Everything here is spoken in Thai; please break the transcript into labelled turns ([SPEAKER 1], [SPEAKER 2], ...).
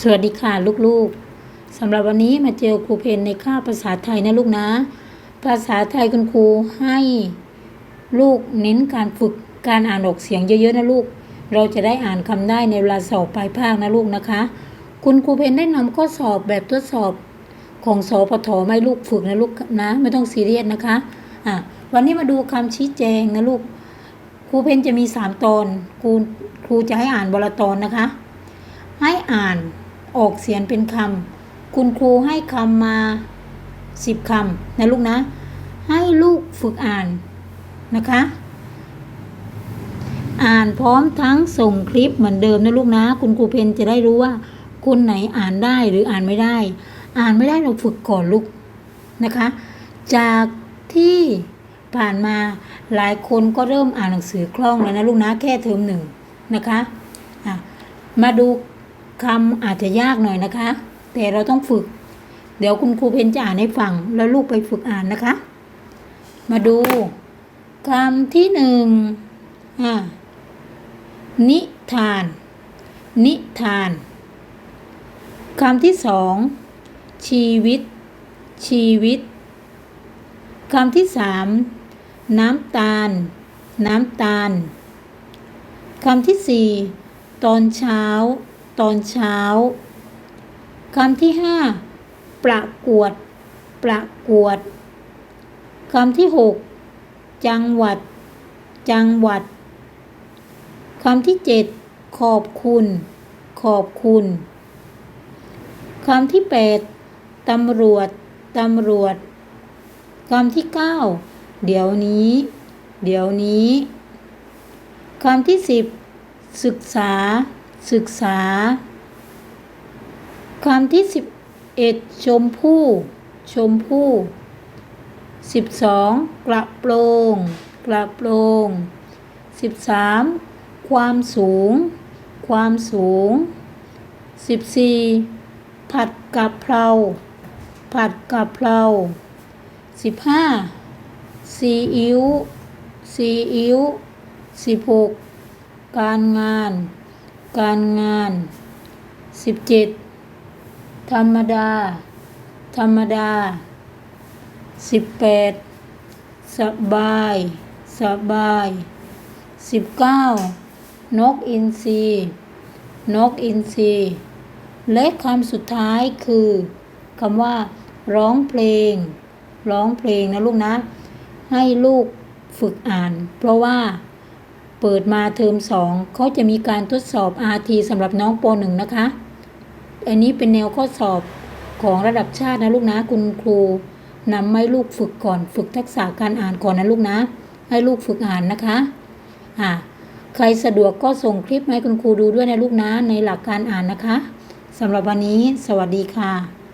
[SPEAKER 1] สวัสดีค่ะลูกๆสำหรับวันนี้มาเจอครูเพนในค่าภาษาไทยนะลูกนะ ภาษาไทยคุณครูให้ลูกเน้นการฝึกการอ่านออกเสียงเยอะๆนะลูก เราจะได้อ่านคำได้ในเวลาสอบปลายภาคนะลูกนะคะ คุณครูเพนได้นำข้อสอบแบบทดสอบของสปทไมาให้ลูกฝึกนะลูกนะ ไม่ต้องซีเรียสนะคะอะวันนี้มาดูคำชี้แจงนะลูกครูเพนจะมีสามตอนครูครูจะให้อ่านบละตอนนะคะ ให้อ่าน ออกเสียงเป็นคำคุณครูให้คำมาสิบคำนะลูกนะ ให้ลูกฝึกอ่านนะคะ อ่านพร้อมทั้งส่งคลิปเหมือนเดิมนะลูกนะ คุณครูเพนจะได้รู้ว่า คนไหนอ่านได้หรืออ่านไม่ได้ อ่านไม่ได้เราฝึกก่อนลูกนะคะ จากที่ผ่านมาหลายคนก็เริ่มอ่านหนังสือคล่องแล้วนะลูกนะแค่เทอมหนึ่งนะคะะมาดู คำอาจจะยากหน่อยนะคะ แต่เราต้องฝึก เดี๋ยวคุณครูเพนจะอ่านให้ฟัง แล้วลูกไปฝึกอ่านนะคะ มาดูคำที่หนึ่งอะนิทาน นิทานคำที่สองชีวิต ชีวิตคำที่สามน้ำตาล น้ำตาลคำที่สี่ตอนเช้า ตอนเช้าคำที่ห้าประกวด ประกวดคำที่หกจังหวัด จังหวัดคำที่เจ็ดขอบคุณ ขอบคุณคำที่แปดตำรวจ ตำรวจคำที่เก้าเดี๋ยวนี้ เดี๋ยวนี้คำที่สิบศึกษา ศึกษาคำที่สิบเอ็ดชมพู่ ชมพู่สิบสองกระโปรง กระโปรงสิบสามความสูง ความสูงสิบสี่ผัดกะเพรา ผัดกะเพราสิบห้าซีอิ๊ว ซีอิ๊วสิบหกการงาน การงานสิบเจ็ดธรรมดา ธรรมดาสิบแปดสบาย สบายสิบเก้านกอินทรีนกอินทรีและคำสุดท้ายคือคำว่า ร้องเพลง ร้องเพลงนะลูกนะ ให้ลูกฝึกอ่าน เพราะว่า ปิดมาเทอมสองเขาจะมีการทดสอบ RT สำหรับน้องป .1 นะคะ อันนี้เป็นแนวข้อสอบของระดับชาตินะลูกนะคุณครูนำให้ลูกฝึกก่อนฝึกทักษะการอ่านก่อนนะลูกนะ ให้ลูกฝึกอ่านนะคะอ่าใครสะดวกก็ส่งคลิปให้คุณครูดูด้วยนะลูกนะในหลักการอ่านนะคะสำหรับวันนี้ สวัสดีค่ะ